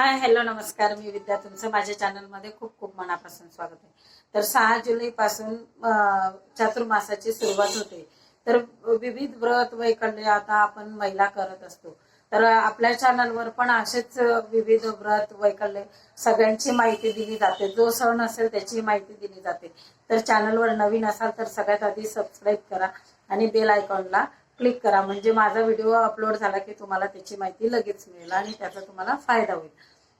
Hi hello नमस्कार. मी विद्या तुमचं माझ्या चॅनलमध्ये खूप खूप मनापासून स्वागत आहे. तर सहा जुलै पासून चातुर्मासाची सुरुवात होते. तर विविध व्रत वैकल्य आता आपण महिला करत असतो. तर आपल्या चॅनलवर पण असेच विविध व्रत वैकल्य सगळ्यांची माहिती दिली जाते. जो सण असेल त्याची माहिती दिली जाते. तर चॅनलवर नवीन असाल तर सगळ्यात आधी सबस्क्राईब करा आणि बेल आयकॉनला क्लिक करा. म्हणजे माझा व्हिडिओ अपलोड झाला की तुम्हाला त्याची माहिती लगेच मिळेल आणि त्याचा तुम्हाला फायदा होईल.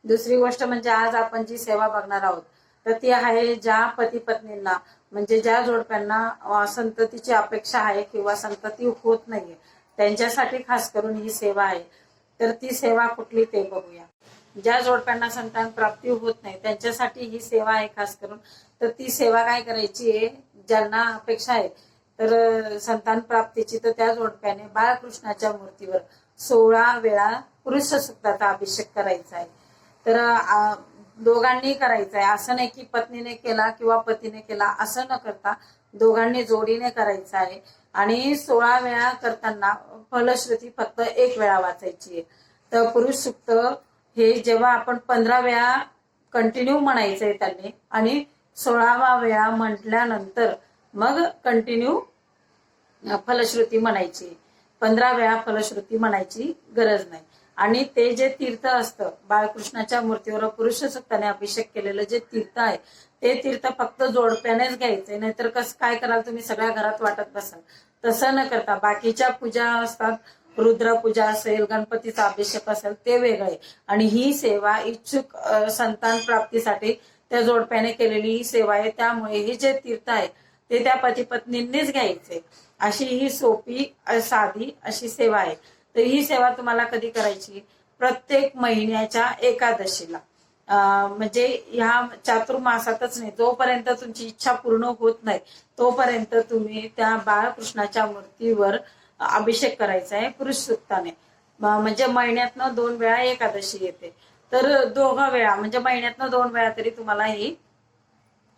दुसरी गोष्ट म्हणजे आज आपण जी सेवा बघणार आहोत तर ती आहे ज्या पती पत्नींना म्हणजे ज्या जोडप्यांना संततीची अपेक्षा आहे किंवा संतती होत नाहीये त्यांच्यासाठी खास करून ही सेवा आहे. तर ती सेवा कुठली ते बघूया. ज्या जोडप्यांना संतान प्राप्ती होत नाही त्यांच्यासाठी ही सेवा आहे खास करून. तर ती सेवा काय करायची आहे? ज्यांना अपेक्षा आहे तर संतान प्राप्तीची तर त्या जोडप्याने बाळकृष्णाच्या मूर्तीवर सोळा वेळा पुरुष सुक्ताचा अभिषेक करायचा आहे. तर दोघांनी करायचं आहे असं नाही की पत्नीने केला किंवा पतीने केला असं न करता दोघांनी जोडीने करायचं आहे. आणि सोळा वेळा करताना फलश्रुती फक्त एक वेळा वाचायची आहे. तर पुरुष सुक्त हे जेव्हा आपण पंधरा वेळा कंटिन्यू म्हणायचं आहे त्यांनी आणि सोळावा वेळा म्हटल्यानंतर मग कंटिन्यू फलश्रुती म्हणायची. पंधरा वेळा फलश्रुती म्हणायची गरज नाही. आणि ते जे तीर्थ असतं बाळकृष्णाच्या मूर्तीवर पुरुष सुक्ताने अभिषेक केलेलं जे तीर्थ आहे ते तीर्थ फक्त जोडप्यानेच घ्यायचंय. नाहीतर कसं काय कराल तुम्ही? सगळ्या घरात वाटत बसाल. तसं न करता बाकीच्या पूजा असतात रुद्र पूजा असेल गणपतीचा अभिषेक असेल ते वेगळे आणि ही सेवा इच्छुक संतान प्राप्तीसाठी त्या जोडप्याने केलेली ही सेवा आहे. त्यामुळे हे जे तीर्थ आहे ते त्या पती पत्नींनीच घ्यायचे. अशी ही सोपी साधी अशी सेवा आहे. तर ही सेवा तुम्हाला कधी करायची? प्रत्येक महिन्याच्या एकादशीला. अं, म्हणजे ह्या चातुर्मासातच नाही जोपर्यंत तुमची इच्छा पूर्ण होत नाही तोपर्यंत तुम्ही त्या बाळकृष्णाच्या मूर्तीवर अभिषेक करायचा आहे पुरुष सुक्ताने म्हणजे महिन्यातनं दोन वेळा एकादशी येते. तर दोघा वेळा म्हणजे महिन्यातनं दोन वेळा तरी तुम्हाला ही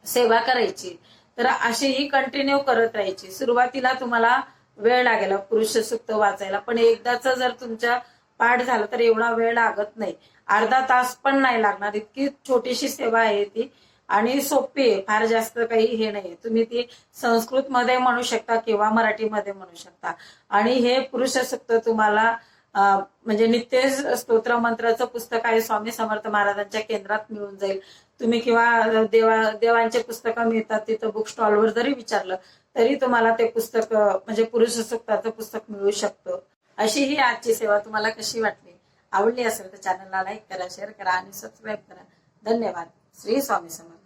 सेवा करायची. तर अशी ही कंटिन्यू करत राहायची. सुरुवातीला तुम्हाला वेळ लागेल पुरुष सुक्त वाचायला. पण एकदाच जर तुमच्या पाठ झालं तर एवढा वेळ लागत नाही. अर्धा तास पण नाही लागणार. इतकी छोटीशी सेवा आहे ती. आणि सोपी आहे. फार जास्त काही हे नाही तुम्ही ती संस्कृत मध्ये म्हणू शकता किंवा मराठीमध्ये म्हणू शकता. आणि हे पुरुष सुक्त तुम्हाला म्हणजे नित्य स्तोत्र मंत्राचं पुस्तक आहे स्वामी समर्थ महाराजांच्या केंद्रात मिळून जाईल. तुम्ही किंवा देवा देवांचे पुस्तकं मिळतात तिथं बुक स्टॉलवर जरी विचारलं तरी तुम्हाला ते पुस्तक म्हणजे पुरुष सुक्ताचं पुस्तक मिळू शकतं. अशी ही आजची सेवा तुम्हाला कशी वाटली? आवडली असेल तर चॅनलला लाईक करा शेअर करा आणि सबस्क्राईब करा. धन्यवाद. श्री स्वामी समर्थ.